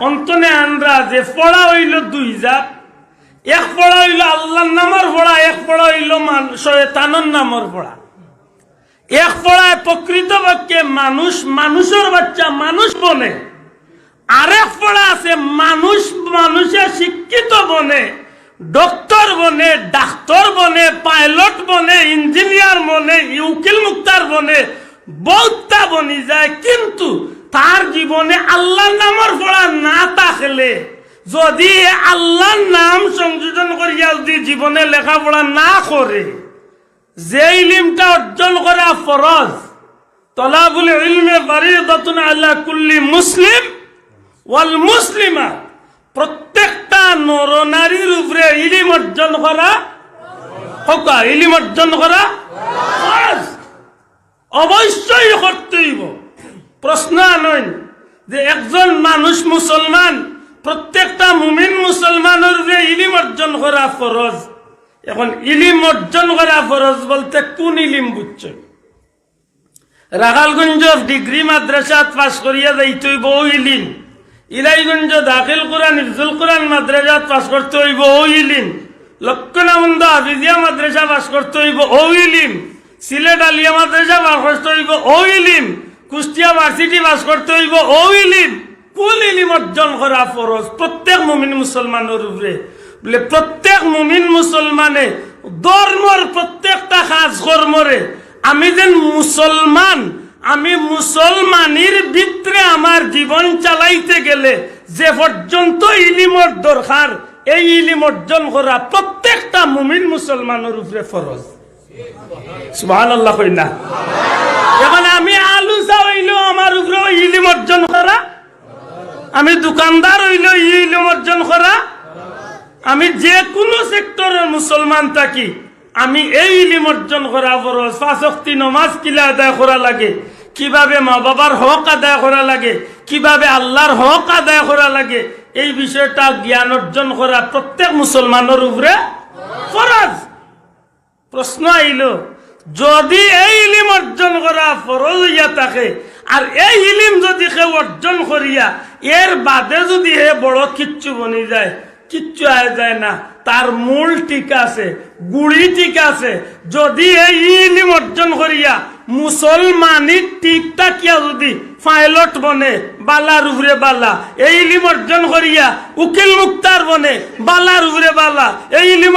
অন্তনে আনরা যে পড়া হইল দুই জাত, এক পড়া হইল আল্লাহর নামর পড়া এক পড়া হইল মান- নামর পড়া এক পড়ায় প্রকৃত বাক্যে মানুষ মানুষের বাচ্চা মানুষ বনে, আরেক পড়া আছে মানুষ মানুষের শিক্ষিত বনে, ডক্টর বনে, ডাক্তার বনে, পাইলট বনে, ইঞ্জিনিয়ার বনে ইউকিল মুক্তার বনে বহুতটা বনি যায়। কিন্তু তার জীবনে আল্লাহর নামের পড়া না থাকলে যদি আল্লাহর নাম সংযোজন করিয়া যদি জীবনে লেখাপড়া না করে যে ইলিমটা অর্জন করা ফরজ, তলাবুল ইলমে ফারিদাতুন আলা কুল্লি মুসলিম ওয়াল মুসলিমা, প্রত্যেকটা নরনারীর উপরে ইলিম অর্জন করা হকা ইলিম অর্জন করা। অবশ্যই করতে হইব প্রশ্ন আনইন যে একজন মানুষ মুসলমান, প্রত্যেকটা মুমিন মুসলমানের যে ইলিম অর্জন করা ফরজ, এখন ইলিম অর্জন করা ফরজ বলতে কোন ইলিম বুঝছ? রাখালগঞ্জ ডিগ্রি মাদ্রাসাত পাশ করিয়া যাইতে হইব ইলিম। ইলাইগঞ্জ দাখিল কোরআন ইফজুল কোরআন মাদ্রাসাত পাশ করতে হইব ও ইলিম। লক্ষণামন্দ হাফিজিয়া মাদ্রাসা পাশ করতে হইব ও ইলিম। সিলেট আলিয়া মাদ্রাসা পাশ করতে হইব ও ইলিম। কুষ্টিয়া ভার্সিটি পাশ করতে হইব। ও ইলিম কোন ইলিম অর্জন করা ফরজ? প্রত্যেক মুমিন মুসলমানের উপরে। বলে প্রত্যেক মুমিন মুসলমানে ধর্মর প্রত্যেকটা কাজ কর্মরে আমি যেন মুসলমান, আমি মুসলমানির ভিতরে আমার জীবন চালাইতে গেলে যে পর্যন্ত ইলিমর দরকার, এই ইলিম অর্জন করা প্রত্যেকটা মুমিন মুসলমানের উপরে ফরজ। আমি হইলেও ইলিম আমি দোকানদার হইলেও ইলিম অর্জন করা। আমি যে কোনো সেক্টরের মুসলমান থাকি, আমি এই ইলিম অর্জন করা ফরজ। নমাজ কিলা আদায় করা লাগে, কীভাবে মা বাবার হক আদায় করা লাগে, কীভাবে আল্লাহর হক আদায় করা লাগে, এই বিষয়টা জ্ঞান অর্জন করা প্রত্যেক মুসলমানের উপরে ফরজ। প্রশ্ন আইল, যদি এই ইলিম অর্জন করা ফরজ হইয়া থাকে, আর এই ইলিম যদি কেউ অর্জন করিয়া, এর বাদে যদি হে বড় কিচ্ছু বনি যায়, কিচ্ছু আয় যায় না, তার মূল ঠিক আছে, গুড়ি ঠিক আছে, যদি এই ইলিম অর্জন করিয়া মুসলমানি ঠিক থাকিয়া যদি পাইলট বনে বালার উপরে বালা। এই ইলিম করিয়া উকিল মুক্তার বনে বালার উপরে বালা। এই ইলিম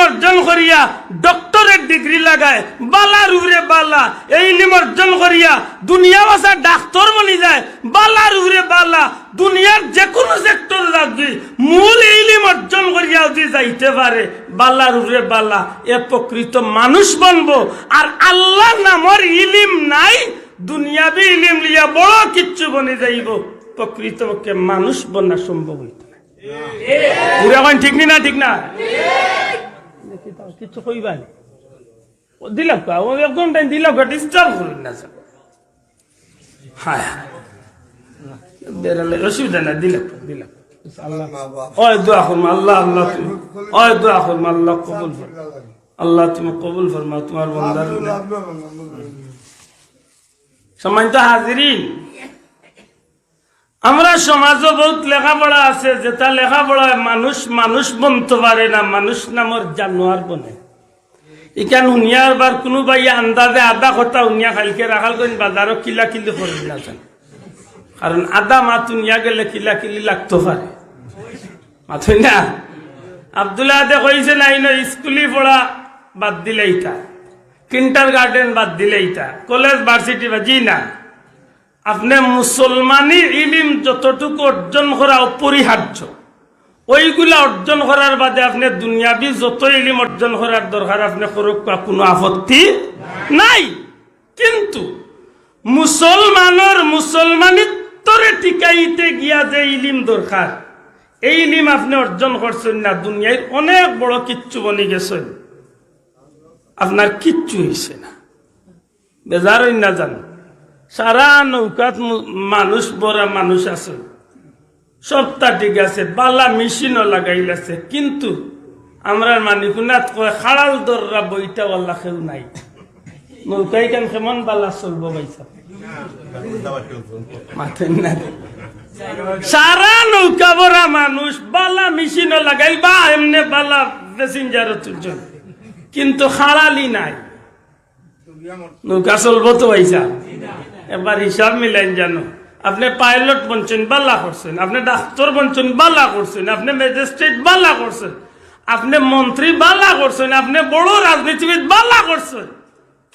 করিয়া ডক্টরের ডিগ্রি লাগায় বালার উপরে বালা। এই ইলিম করিয়া দুনিয়া বাসা ডাক্তার বনি যায় বালার উপরে বালা। দুনিয়ার যে কোনো সেক্টর লাগবে মূল ইলিম অর্জন করিয়া যদি যাইতে পারে বালার উপরে বালা। এ প্রকৃত মানুষ বনবো। আর আল্লাহ নামর ইলিম নাই দুনিয়াবি ইলিম লিয়া বড় কিচ্ছু বনে যাইব প্রকৃতপক্ষে মানুষ বনা সম্ভব হইত না। পুরা কইন ঠিক নি ঠিক না? কিচ্ছু কইবা নি? দিলাম কা ও একদম টাইম দিলাম ডিস্টার্ব করুন না স্যার। হ্যাঁ বেরালে অসুবিধা না দিলাম দিলাম আল্লাহ। ওই দোয়া করমা আল্লাহ আল্লাহ তুমি কবুল ফর আল্লাহ তুমি কবুল ফরমা তোমার বন্দার সম্মানিত হাজিরিন, আমরা সমাজও বহুত লেখাপড়া আছে যেটা লেখাপড়ায় মানুষ মানুষ বনতে পারে না, মানুষ নামর জানোয়ার বনে। ইকান হুনিয়ার বার কোনো ভাই আন্দাজে আধা কথা হুনিয়া খালকে রাখাল করেন বাজারও কিলা কিলি করে না কারণ আদা মা তুনিয়া গেলে কিলা কিলি লাগতে পারে মাথুই না আবদুল্লাহ দে কইছে না স্কুলি পড়া বাদ দিলে ইটা কিন্টার গার্ডেন বাদ দিলে ইটা কলেজ, ভার্সিটি বা জি না আপনি মুসলমানি ইলিম যতটুকু অর্জন করা অপরিহার্য, ওইগুলা অর্জন করার বাদে আপনি দুনিয়াবি যত ইলিম অর্জন করার দরকার আপনি করুক কোনো আপত্তি নাই। কিন্তু মুসলমানের মুসলমানিত্বরে টিকাইতে গিয়া যে ইলিম দরকার, এই ইলিম আপনি অর্জন করছেন না দুনিয়ায় অনেক বড় কিচ্ছু বনি গেছেন। আপনার কিচ্ছু হয়েছে না। বেজার না জান। সারা নৌকাত মানুষ, বড় মানুষ আছে। সবটা ঠিক আছে, বালা মেশিনও লাগাইলাছে কিন্তু আমরা মানিকুনাত কয় খাড়াল দররা বইটা ওয়াল্লা কেউ নাই। নৌকাই কেন কেমন বালা চলবো বাইসা? সারা নৌকা ভরা মানুষ, বালা মেশিন লাগাইল বা এমনি বালা প্যাসেঞ্জার তুলছেন কিন্তু খাড়ালি নাই। নৌকা চলবো তো পয়সা এবার হিসাব মিলাইন জানো। আপনি পাইলট বনছেন বালা করছেন। আপনি ডাক্তার বনছেন বালা করছেন। আপনি ম্যাজিস্ট্রেট বালা করছেন। আপনি মন্ত্রী বালা করছেন। আপনি বড় রাজনীতিবিদ বালা করছেন।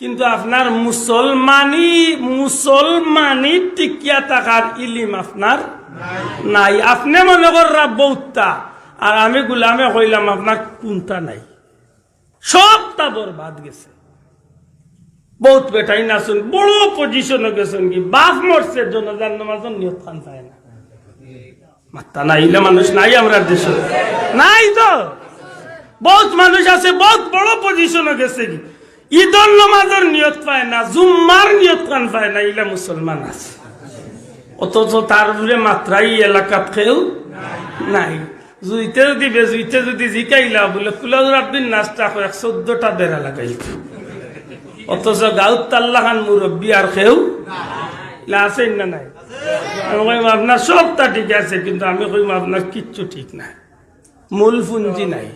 কিন্তু আপনার মুসলমানি মুসলমানি টিকিয়া থাকার ইলিম আপনার নাই। আপনি মনে করা বৌতা আর আমি গুলামে কইলাম, আপনার কোনটা নাই? সবটা বরবাদ গেছে। বহুত বেটাই নাচুন বড় পজিশনে গেছেন কি? বাপ মরছে, জনজান নামাজন নিয়ত খান পায় না। মাত্তা নাইলে মানুষ, নাই আমরা দেশে। নাই তো। বহুত মানুষ আছে, বহুত বড় পজিশনে গেছে কি? ঈদর নমাজের নিয়ত পায় না, জুম্মার নিয়ত খান পায় না ইলা মুসলমান আছে। অথচ তার মাত্রাই এলাকাত খেয়েও নাই। জুইতে যদি বেজুইতে যদি জিকাইলা বলে কুলাউর আব্দিন নাস্তা করে চোদ্দটা বেড়া লাগাইল। অথচ গাউত তাল্লা খান মুরব্বী আর ইলা আছে না নাই? আমি কইম, আপনার সবটা ঠিক আছে, কিন্তু আমি কইম, আপনার কিচ্ছু ঠিক নাই। মূল পুঞ্জি নাই।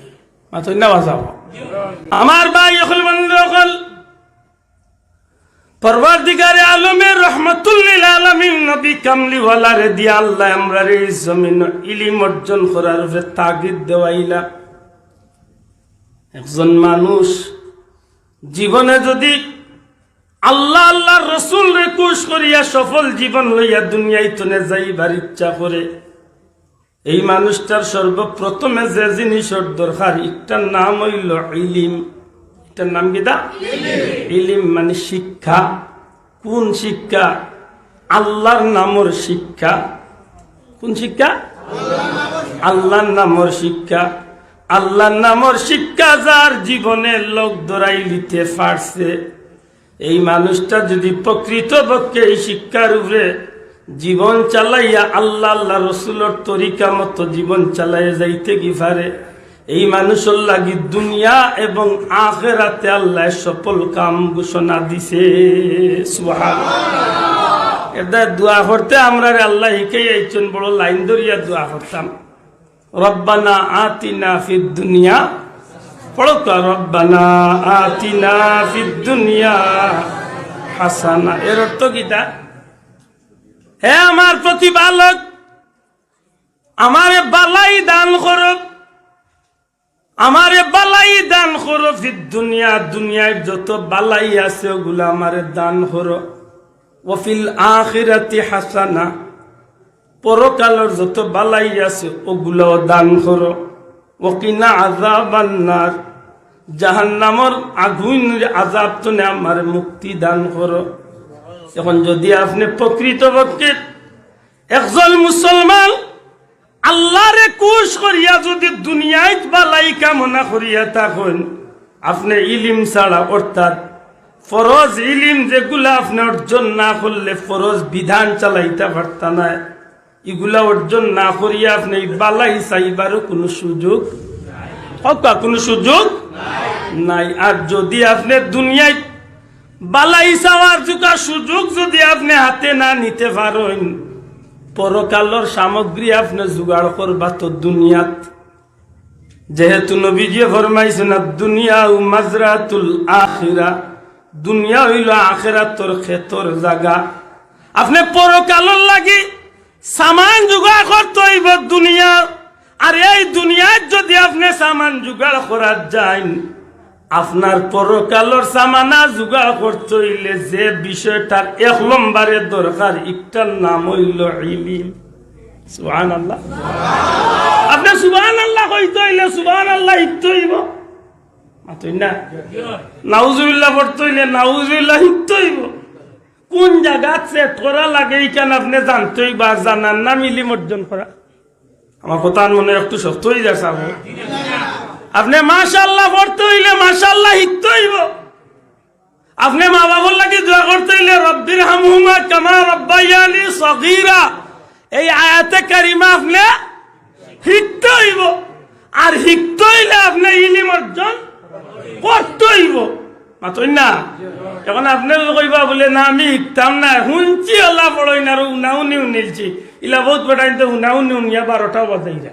মাথা না বাঁচাব আমার ভাই অকল বন্ধু পরবর্তীকারে আলমের রহমতুল্লিল আলমিন নবী কামলি ওয়ালারে দিয়া আল্লাহ আমরা রে জমিন ইলিম অর্জন করার উপরে তাগিদ দেওয়াইলা। একজন মানুষ জীবনে যদি আল্লাহ আল্লাহ রসুল রে কুশ করিয়া সফল জীবন লইয়া দুনিয়ায় তনে যাইবার ইচ্ছা করে, এই মানুষটার সর্বপ্রথমে যে জিনিসের দরকার, একটার নাম হইল ইলিম। এটার নাম কি দা ইলিম মানে শিক্ষা। কোন শিক্ষা? আল্লাহর নামর শিক্ষা। কোন শিক্ষা? আল্লাহর নামর শিক্ষা। আল্লাহর নামর শিক্ষা যার জীবনে লোক দরাই লিতে পারছে। এই মানুষটা যদি প্রকৃতপক্ষে এই শিক্ষার উপরে জীবন চালাইয়া আল্লাহ আল্লাহ রসুলোর তরিকা মতো জীবন চালাইয়া যাইতে কি পারে? এই মানুষের লাগি দুনিয়া এবং আখেরাতে আল্লাহ সফল কাম ঘোষণা দিছে। এটা দোয়া করতে আমরা আল্লাহ হিকেই আইছেন বড় লাইন ধরিয়া দোয়া করতাম। রব্বানা আতিনা ফিদ দুনিয়া। পড়ো তো, রব্বানা আতিনা ফিদ দুনিয়া হাসানা। এর অর্থ কিটা হে আমার প্রতিপালক, আমারে বালাই দান করো। আমারে বালাই দান করো ফিদ দুনিয়া, দুনিয়ায় যত বালাই আছে ওগুলো আমারে দান করো। ওফিল আখিরাতি হাসানা, পরকালের যত বালাই আছে ওগুলো দান করো। ওকিনা আজাবান্নার জাহান্নামর আগুন আজাব তো নে আমার মুক্তি দান করো। এখন যদি আপনি প্রকৃতপক্ষে একজন মুসলমান করিয়া যদি দুনিয়ায় বালাই কামনা করিয়া থাকুন, আপনি ইলিম ছাড়া, অর্থাৎ ফরজ ইলিম যেগুলা আপনি অর্জন না করলে ফরজ বিধান চালাইতে পারতা না। এগুলা অর্জন না করিয়া আপনি বালাই চাইবারও কোনো সুযোগ হোক কোনো সুযোগ নাই। আর যদি আপনি দুনিয়ায় বালাই চাওয়ার জুকা সুযোগ যদি আপনি হাতে না নিতে পারেন পরকালর সামগ্রী আপনি জোগাড় করবা তো দুনিয়াত। যেহেতু নবীজি না দুনিয়া ও মাজরাতুল আখিরা। দুনিয়া হইল আখেরাতর ক্ষেতর জাগা আপনি পরকালর লাগি সামান জোগাড় করতে হইব দুনিয়া। আর এই দুনিয়ায় যদি আপনি সামান জোগাড় করার যান আপনার পরকালর সামানা জোগাড় করতে হইলে যে বিষয়টার এক নম্বরের দরকার, একটার নাম হইল ইলিম। সুহান আল্লাহ আপনি সুবাহান আল্লাহ কইতে হইলে সুবাহান আল্লাহ হিকতে হইব না। নাউজুবিল্লাহ পড়তে হইলে নাউজুবিল্লাহ হিকতে হইব। কোন জায়গাত সেট করা লাগে এইখানে আপনি জানতে হইব আর জানার নাম ইলিম অর্জন করা? আমার কথা মনে একটু শক্ত হয়ে যাচ্ছে আপনি মাশাল্লাহ পড়তে হইলে মাশাল্লাহ হিকতে হইব। আপনি মা বাবার লাগে দোয়া করতে হইলে রব্বির হামহুমা কামা রব্বাইয়ানি সগীরা। এই আয়াতে কারিমা আপনি হিকতে হইব। আর হিকতে হইলে আপনি ইলিম অর্জন করতে হইব। মাতই না? এখন আপনি কইবা বলে, না, আমি হিকতাম না, শুনছি, আল্লাহ পড়ই না উনাও নিউ নিলছি ইলা বহুত বেটাইন তো হুনা হুনি হুনিয়া বারোটা বাজাই যা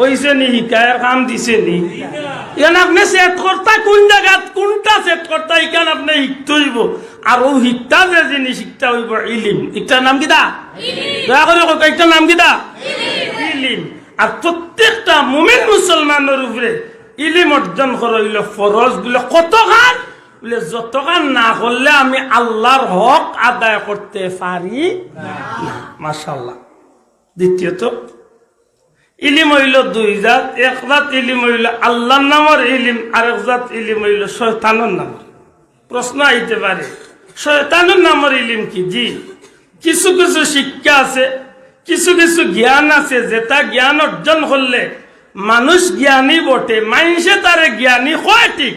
ওইছে নি হিকায়ের কাম দিছে নি। ইয়ান আপনি সেট করতা কোন জায়গাত কোনটা সেট করতা ইকান আপনি শিখতে হইব। আর ও শিকতা যে জিনিস শিখতা হইব ইলিম। নাম কিতা দয়া করে কক ইটার নাম কিতা ইলিম। আর প্রত্যেকটা মুমিন মুসলমানের উপরে ইলিম অর্জন করা হইল ফরজ। বলে কত খান বলে যত খান না করলে আমি আল্লাহর হক আদায় করতে পারি না। মাশাল্লাহ দ্বিতীয়ত ইলিম হইল দুই জাত, এক জাত ইলিম হইল আল্লাহর নামর, ইলিম আর এক জাত ইলিম হইল শয়তানের নামর। প্রশ্ন আইতে পারে, শয়তানের নামর ইলিম কি? জি। কিছু কিছু শিক্ষা আছে, কিছু কিছু জ্ঞান আছে, যেটা জ্ঞান অর্জন করলে মানুষ জ্ঞানী বটে, মানুষে তারে জ্ঞানী হয় ঠিক।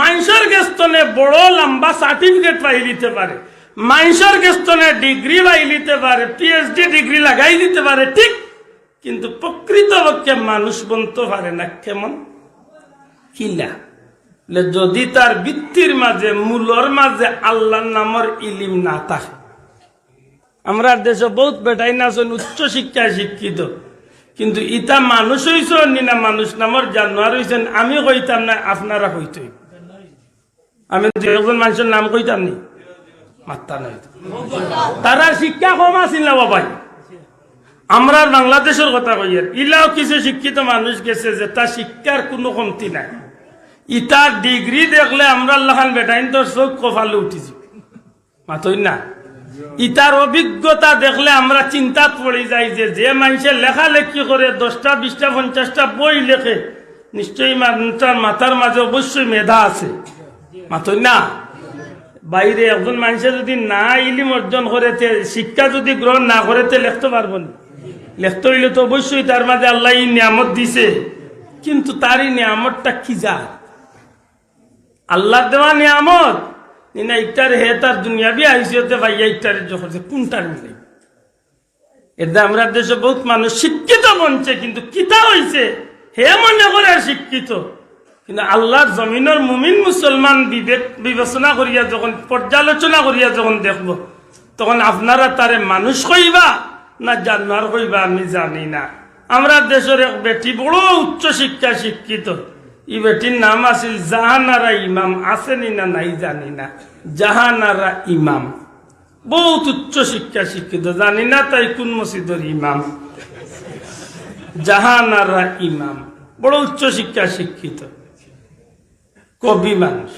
মানুষের গেস্তনে বড় লম্বা সার্টিফিকেট পাই দিতে পারে, মানুষের গেস্তনে ডিগ্রি পাই দিতে পারে পিএইচডি ডিগ্রি লাগাই দিতে পারে, ঠিক। কিন্তু প্রকৃতপক্ষে মানুষ বলতে পারে না কেমন? বলে যদি তার বৃত্তির মাঝে, মূলর মাঝে আল্লাহর নামর ইলিম না থাকে। আমরা দেশে বহুত বেটাই না আছেন, উচ্চ শিক্ষায় শিক্ষিত। কিন্তু ইটা মানুষ হইছ নি না মানুষ নামর জানোয়ার হইছেন, আমি কইতাম না, আপনারা কইতে আমি একজন মানুষের নাম কইতাম নি? মাত্তা নাই। তারা শিক্ষা কম আছিল না বাবাই। আমরা বাংলাদেশের কথা কইয়ার ইলাও কিছু শিক্ষিত মানুষ গেছে যে তার শিক্ষার কোনো কমতি নাই। ইটার ডিগ্রি দেখলে আমরা লাখান বেটাইন তোর চোখ কপালে উঠিছি। মাথই না? ইটার অভিজ্ঞতা দেখলে আমরা চিন্তাত পড়ে যাই যে যে মানুষে লেখালেখি করে দশটা, বিশটা, পঞ্চাশটা বই লেখে, নিশ্চয়ই মানুষটার মাথার মাঝে অবশ্যই মেধা আছে। মাথই না? বাইরে একজন মানুষে যদি না ইলিম অর্জন করে, তে শিক্ষা যদি গ্রহণ না করে, তে লিখতে পারব না। লিখতে তো অবশ্যই তার মাঝে আল্লাহ নিয়ামত দিছে। কিন্তু তার এই নিয়ামতটা কি যা আল্লাহর দেওয়া নিয়ামত? না ইটার হে তার দুনিয়াবি আইসিওতে ভাইয়া ইটারের যখন কোনটার মিলে? এটা আমরা দেশে বহুত মানুষ শিক্ষিত বনছে কিন্তু কিতা হইছে? হে মনে করে শিক্ষিত। কিন্তু আল্লাহর জমিনের মুমিন মুসলমান বিবেক বিবেচনা করিয়া যখন পর্যালোচনা করিয়া যখন দেখব, তখন আপনারা তারে মানুষ কইবা। না জানোয়ার হইবা আমি জানি না। আমরা দেশের এক বেটি, বড় উচ্চ শিক্ষা শিক্ষিত। ই বেটির নাম আছিল জাহানারা ইমাম। আসেনি না নাই জানি না। জাহানারা ইমাম। বহুত উচ্চ শিক্ষা শিক্ষিত। জানি না তাই কোন মসজিদের ইমাম। জাহানারা ইমাম। বড় উচ্চ শিক্ষা শিক্ষিত। কবি মানুষ।